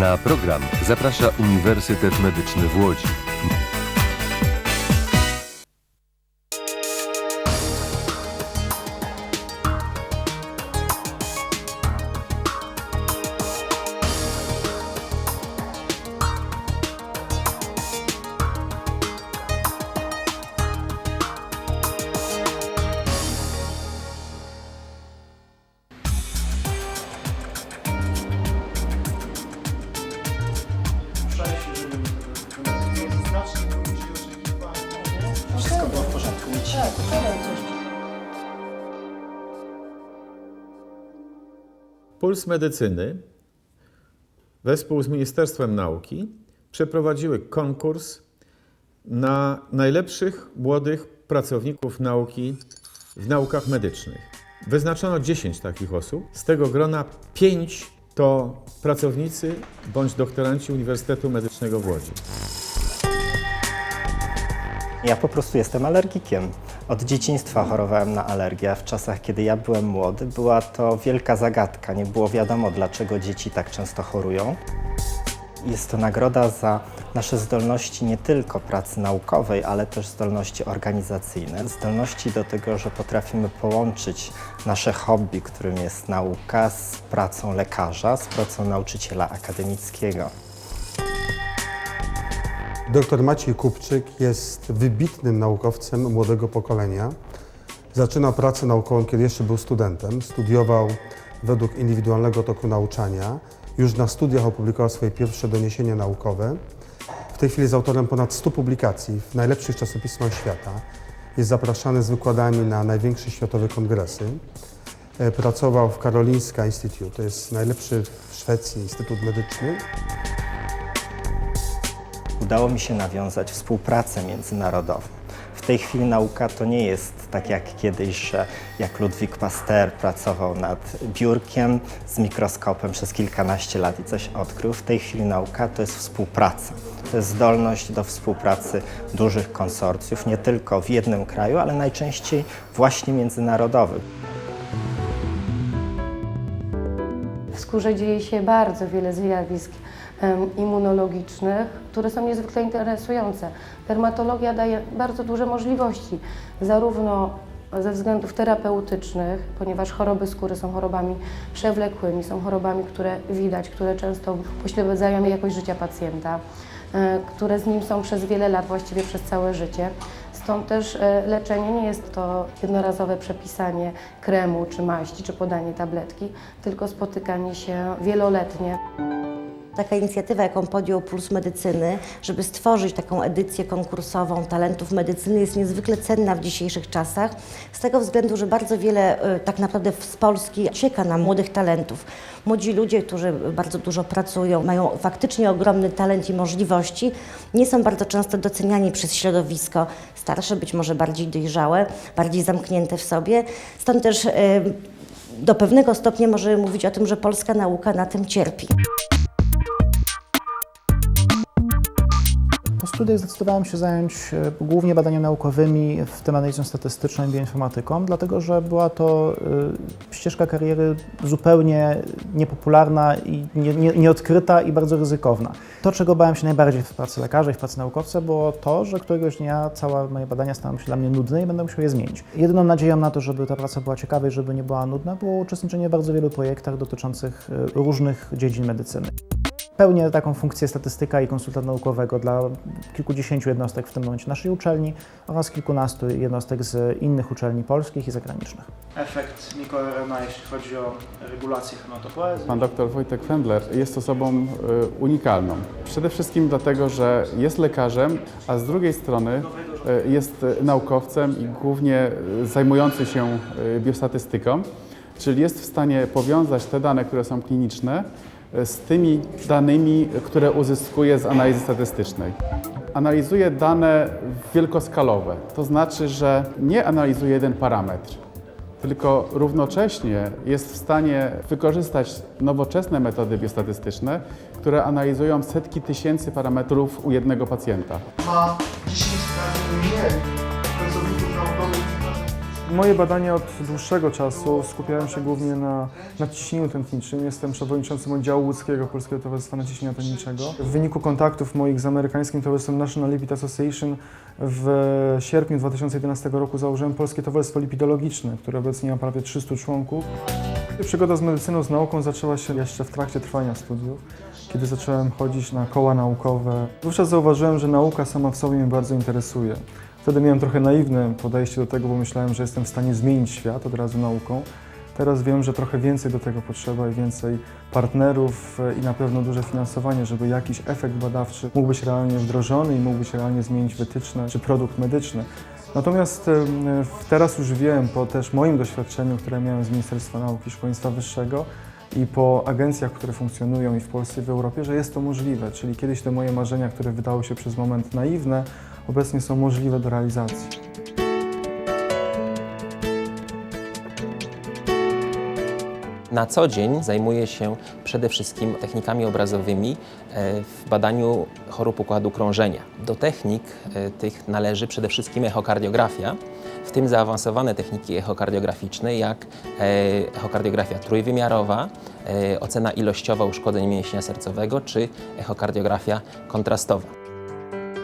Na program zaprasza Uniwersytet Medyczny w Łodzi. Puls Medycyny wespół z Ministerstwem Nauki przeprowadziły konkurs na najlepszych młodych pracowników nauki w naukach medycznych. Wyznaczono 10 takich osób. Z tego grona 5 to pracownicy bądź doktoranci Uniwersytetu Medycznego w Łodzi. Ja po prostu jestem alergikiem. Od dzieciństwa chorowałem na alergię. W czasach, kiedy ja byłem młody, była to wielka zagadka. Nie było wiadomo, dlaczego dzieci tak często chorują. Jest to nagroda za nasze zdolności nie tylko pracy naukowej, ale też zdolności organizacyjne. Zdolności do tego, że potrafimy połączyć nasze hobby, którym jest nauka, z pracą lekarza, z pracą nauczyciela akademickiego. Doktor Maciej Kupczyk jest wybitnym naukowcem młodego pokolenia. Zaczynał pracę naukową, kiedy jeszcze był studentem. Studiował według indywidualnego toku nauczania. Już na studiach opublikował swoje pierwsze doniesienia naukowe. W tej chwili jest autorem ponad 100 publikacji w najlepszych czasopismach świata. Jest zapraszany z wykładami na największe światowe kongresy. E, Pracował w Karolinska Institute, to jest najlepszy w Szwecji instytut medyczny. Udało mi się nawiązać współpracę międzynarodową. W tej chwili nauka to nie jest tak jak kiedyś, że jak Ludwik Pasteur pracował nad biurkiem z mikroskopem przez kilkanaście lat i coś odkrył. W tej chwili nauka to jest współpraca. To jest zdolność do współpracy dużych konsorcjów, nie tylko w jednym kraju, ale najczęściej właśnie międzynarodowych. W skórze dzieje się bardzo wiele zjawisk immunologicznych, które są niezwykle interesujące. Dermatologia daje bardzo duże możliwości, zarówno ze względów terapeutycznych, ponieważ choroby skóry są chorobami przewlekłymi, są chorobami, które widać, które często pośledzają jakość życia pacjenta, e, które z nim są przez wiele lat, właściwie przez całe życie. Stąd też e, leczenie nie jest to jednorazowe przepisanie kremu czy maści, czy podanie tabletki, tylko spotykanie się wieloletnie. Taka inicjatywa, jaką podjął Puls Medycyny, żeby stworzyć taką edycję konkursową talentów medycyny, jest niezwykle cenna w dzisiejszych czasach, z tego względu, że bardzo wiele y, tak naprawdę z Polski cieka na młodych talentów. Młodzi ludzie, którzy bardzo dużo pracują, mają faktycznie ogromny talent i możliwości, nie są bardzo często doceniani przez środowisko starsze, być może bardziej dojrzałe, bardziej zamknięte w sobie. Stąd też y, do pewnego stopnia możemy mówić o tym, że polska nauka na tym cierpi. Studiach zdecydowałem się zająć e, głównie badaniami naukowymi, w tym analizą statystyczną i bioinformatyką, dlatego że była to e, ścieżka kariery zupełnie niepopularna i nie, nie, nieodkryta i bardzo ryzykowna. To, czego bałem się najbardziej w pracy lekarza i w pracy naukowca, było to, że któregoś dnia całe moje badania staną się dla mnie nudne i będę musiał je zmienić. Jedyną nadzieją na to, żeby ta praca była ciekawa i żeby nie była nudna, było uczestniczenie w bardzo wielu projektach dotyczących e, różnych dziedzin medycyny. Pełnię taką funkcję statystyka i konsultanta naukowego dla kilkudziesięciu jednostek w tym momencie naszej uczelni oraz kilkunastu jednostek z innych uczelni polskich i zagranicznych. efekt mikroRNA, jeśli chodzi o regulację hematopoezy. Pan dr Wojtek Fendler jest osobą y, unikalną. Przede wszystkim dlatego, że jest lekarzem, a z drugiej strony y, jest naukowcem i głównie y, zajmujący się biostatystyką, czyli jest w stanie powiązać te dane, które są kliniczne, z tymi danymi, które uzyskuje z analizy statystycznej. Analizuje dane wielkoskalowe, to znaczy, że nie analizuje jeden parametr, tylko równocześnie jest w stanie wykorzystać nowoczesne metody biostatystyczne, które analizują setki tysięcy parametrów u jednego pacjenta. ma 10 razy mniej Moje badania od dłuższego czasu skupiają się głównie na nadciśnieniu tętniczym. Jestem przewodniczącym oddziału łódzkiego Polskiego Towarzystwa Nadciśnienia Tętniczego. W wyniku kontaktów moich z amerykańskim towarzystwem National Lipid Association w sierpniu 2011 roku założyłem Polskie Towarzystwo Lipidologiczne, które obecnie ma prawie 300 członków. Przygoda z medycyną, z nauką zaczęła się jeszcze w trakcie trwania studiów, kiedy zacząłem chodzić na koła naukowe. Wówczas zauważyłem, że nauka sama w sobie mnie bardzo interesuje. Wtedy miałem trochę naiwne podejście do tego, bo myślałem, że jestem w stanie zmienić świat od razu nauką. Teraz wiem, że trochę więcej do tego potrzeba i więcej partnerów e, i na pewno duże finansowanie, żeby jakiś efekt badawczy mógł być realnie wdrożony i mógł być realnie zmienić wytyczne czy produkt medyczny. Natomiast w- teraz już wiem, po też moim doświadczeniu, które miałem z Ministerstwa Nauki i Szkolnictwa Wyższego i po agencjach, które funkcjonują i w Polsce i w Europie, że jest to możliwe. Czyli kiedyś te moje marzenia, które wydały się przez moment naiwne, obecnie są możliwe do realizacji. Na co dzień zajmuję się przede wszystkim technikami obrazowymi e, w badaniu chorób układu krążenia. Do technik e, tych należy przede wszystkim echokardiografia, w tym zaawansowane techniki echokardiograficzne jak e, echokardiografia trójwymiarowa, e, ocena ilościowa uszkodzeń mięśnia sercowego czy echokardiografia kontrastowa.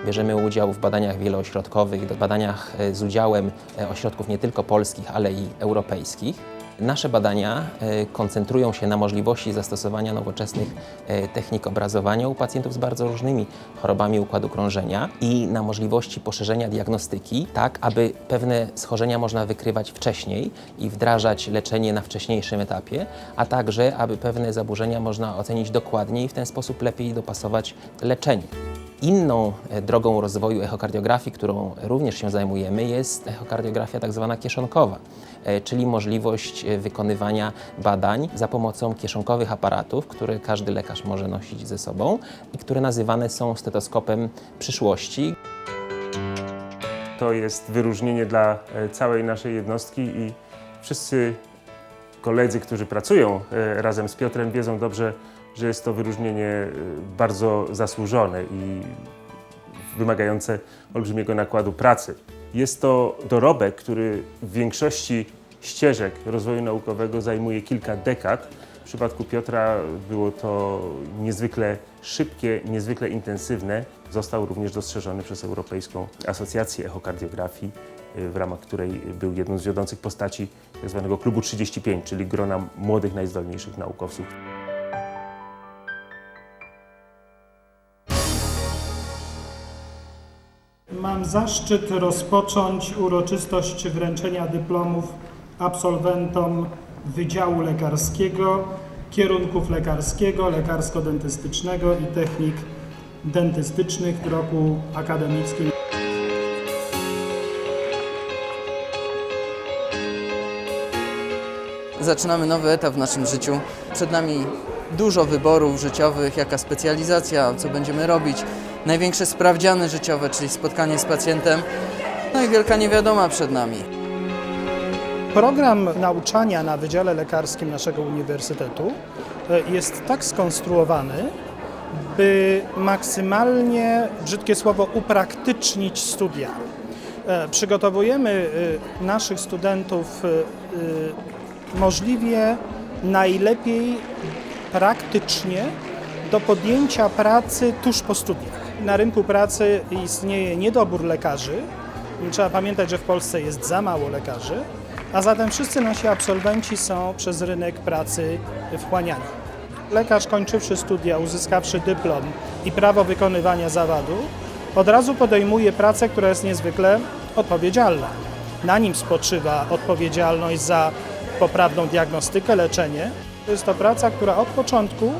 Bierzemy udział w badaniach wieloośrodkowych, w badaniach e, z udziałem ośrodków nie tylko polskich, ale i europejskich. Nasze badania e, koncentrują się na możliwości zastosowania nowoczesnych e, technik obrazowania u pacjentów z bardzo różnymi chorobami układu krążenia i na możliwości poszerzenia diagnostyki, tak aby pewne schorzenia można wykrywać wcześniej i wdrażać leczenie na wcześniejszym etapie, a także aby pewne zaburzenia można ocenić dokładniej i w ten sposób lepiej dopasować leczenie. Inną e, drogą rozwoju echokardiografii, którą również się zajmujemy, jest echokardiografia tak zwana kieszonkowa, e, czyli możliwość e, wykonywania badań za pomocą kieszonkowych aparatów, które każdy lekarz może nosić ze sobą i które nazywane są stetoskopem przyszłości. To jest wyróżnienie dla całej naszej jednostki i wszyscy koledzy, którzy pracują razem z Piotrem, wiedzą dobrze, że jest to wyróżnienie e, bardzo zasłużone i wymagające olbrzymiego nakładu pracy. Jest to dorobek, który w większości ścieżek rozwoju naukowego zajmuje kilka dekad. W przypadku Piotra było to niezwykle szybkie, niezwykle intensywne. Został również dostrzeżony przez Europejską Asocjację Echokardiografii, y, w ramach której był jedną z wiodących postaci tzw. Klubu 35, czyli grona młodych, najzdolniejszych naukowców. Zaszczyt rozpocząć uroczystość wręczenia dyplomów absolwentom Wydziału Lekarskiego, kierunków lekarskiego, lekarsko-dentystycznego i technik dentystycznych w roku akademickim. Zaczynamy nowy etap w naszym życiu. Przed nami dużo wyborów życiowych, jaka specjalizacja, co będziemy robić, największe sprawdziany życiowe, czyli spotkanie z pacjentem, no i wielka niewiadoma przed nami. Program nauczania na Wydziale Lekarskim naszego uniwersytetu e, jest tak skonstruowany, by maksymalnie, brzydkie słowo, upraktycznić studia. E, Przygotowujemy e, naszych studentów możliwie najlepiej praktycznie do podjęcia pracy tuż po studiach. Na rynku pracy istnieje niedobór lekarzy. Trzeba pamiętać, że w Polsce jest za mało lekarzy, a zatem wszyscy nasi absolwenci są przez rynek pracy wchłaniani. Lekarz kończywszy studia, uzyskawszy dyplom i prawo wykonywania zawodu, od razu podejmuje pracę, która jest niezwykle odpowiedzialna. Na nim spoczywa odpowiedzialność za poprawną diagnostykę, leczenie. To jest to praca, która od początku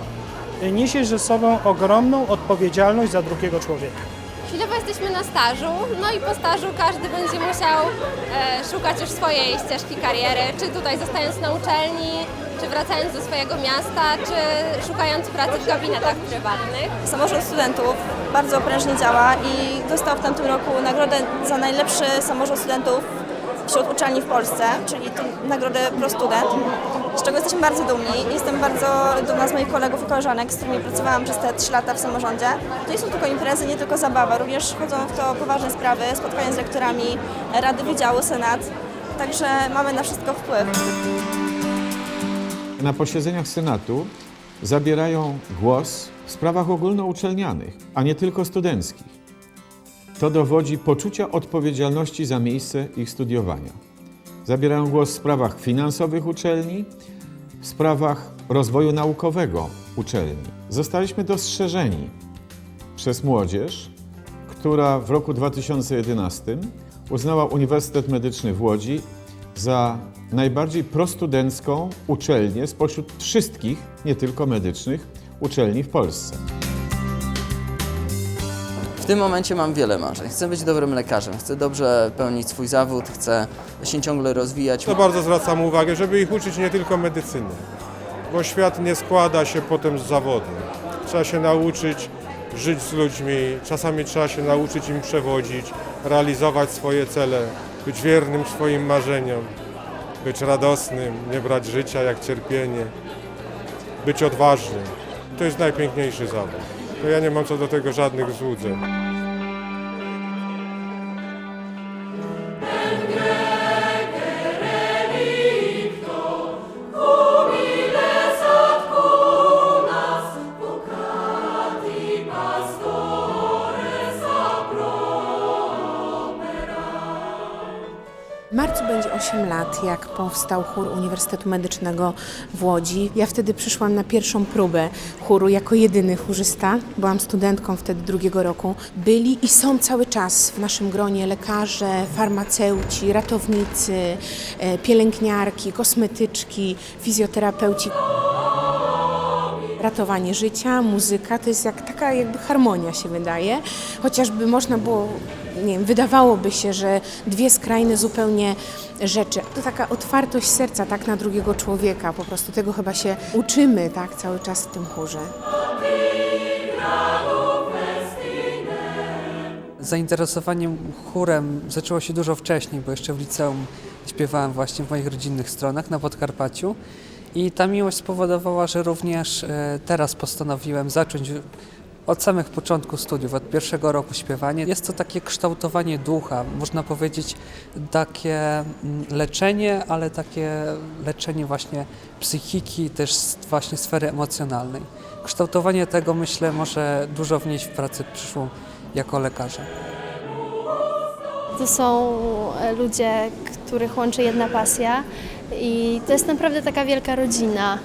niesie ze sobą ogromną odpowiedzialność za drugiego człowieka. Chwilowo jesteśmy na stażu, no i po stażu każdy będzie musiał e, szukać już swojej ścieżki kariery, czy tutaj zostając na uczelni, czy wracając do swojego miasta, czy szukając pracy w gabinetach prywatnych. Samorząd studentów bardzo prężnie działa i dostał w tamtym roku nagrodę za najlepszy samorząd studentów wśród uczelni w Polsce, czyli tę nagrodę Pro Student, z czego jesteśmy bardzo dumni. Jestem bardzo dumna z moich kolegów i koleżanek, z którymi pracowałam przez te trzy lata w samorządzie. To nie są tylko imprezy, nie tylko zabawa, również wchodzą w to poważne sprawy, spotkania z rektorami, rady wydziału, senat. także mamy na wszystko wpływ. Na posiedzeniach Senatu zabierają głos w sprawach ogólnouczelnianych, a nie tylko studenckich. To dowodzi poczucia odpowiedzialności za miejsce ich studiowania. Zabierają głos w sprawach finansowych uczelni, w sprawach rozwoju naukowego uczelni. Zostaliśmy dostrzeżeni przez młodzież, która w roku 2011 uznała Uniwersytet Medyczny w Łodzi za najbardziej prostudencką uczelnię spośród wszystkich, nie tylko medycznych, uczelni w Polsce. Tym momencie mam wiele marzeń. Chcę być dobrym lekarzem, chcę dobrze pełnić swój zawód, chcę się ciągle rozwijać. To bardzo zwracam uwagę, żeby ich uczyć nie tylko medycyny, bo świat nie składa się potem z zawodu. Trzeba się nauczyć żyć z ludźmi, czasami trzeba się nauczyć im przewodzić, realizować swoje cele, być wiernym swoim marzeniom, być radosnym, nie brać życia jak cierpienie, być odważnym. To jest najpiękniejszy zawód. To ja nie mam co do tego żadnych złudzeń. Marcu będzie 8 lat, jak powstał chór Uniwersytetu Medycznego w Łodzi. Ja wtedy przyszłam na pierwszą próbę chóru jako jedyny chórzysta. Byłam studentką wtedy drugiego roku. Byli i są cały czas w naszym gronie lekarze, farmaceuci, ratownicy, e, pielęgniarki, kosmetyczki, fizjoterapeuci. Ratowanie życia, muzyka to jest jak taka jakby harmonia się wydaje. Chociażby można było, nie wiem, wydawałoby się, że dwie skrajne zupełnie rzeczy. To taka otwartość serca tak na drugiego człowieka, po prostu tego chyba się uczymy tak cały czas w tym chórze. Zainteresowanie chórem zaczęło się dużo wcześniej, bo jeszcze w liceum śpiewałem właśnie w moich rodzinnych stronach na Podkarpaciu. I ta miłość spowodowała, że również e, teraz postanowiłem zacząć od samych początków studiów, od pierwszego roku śpiewanie. Jest to takie kształtowanie ducha, można powiedzieć takie mm, leczenie, ale takie leczenie właśnie psychiki, też właśnie sfery emocjonalnej. Kształtowanie tego myślę może dużo wnieść w pracę przyszłą jako lekarza. To są e, ludzie, których łączy jedna pasja i to jest naprawdę taka wielka rodzina.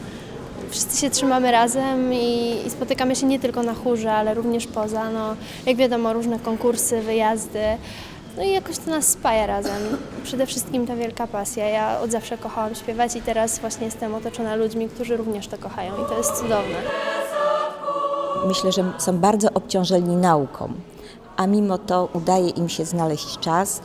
Wszyscy się trzymamy razem i, i spotykamy się nie tylko na chórze, ale również poza. No, jak wiadomo, różne konkursy, wyjazdy. No i jakoś to nas spaja razem. Przede wszystkim ta wielka pasja. Ja od zawsze kochałam śpiewać i teraz właśnie jestem otoczona ludźmi, którzy również to kochają i to jest cudowne. Myślę, że są bardzo obciążeni nauką, a mimo to udaje im się znaleźć czas,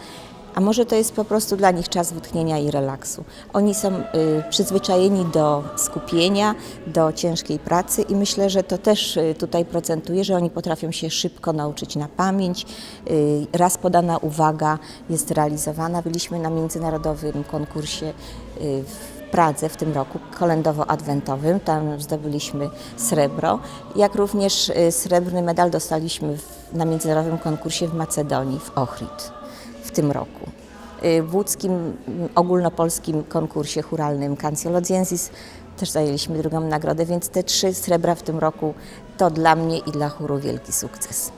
a może to jest po prostu dla nich czas wytchnienia i relaksu. Oni są y, przyzwyczajeni do skupienia, do ciężkiej pracy i myślę, że to też y, tutaj procentuje, że oni potrafią się szybko nauczyć na pamięć. Y, raz podana uwaga jest realizowana. Byliśmy na międzynarodowym konkursie y, w Pradze w tym roku, kolędowo-adwentowym. Tam zdobyliśmy srebro, jak również y, srebrny medal dostaliśmy w, na międzynarodowym konkursie w Macedonii, w Ohrid tym roku. Y, W łódzkim mm, ogólnopolskim konkursie churalnym Canciolodziensis też zajęliśmy drugą nagrodę, więc te trzy srebra w tym roku to dla mnie i dla chóru wielki sukces.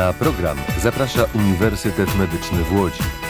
Na program zaprasza Uniwersytet Medyczny w Łodzi.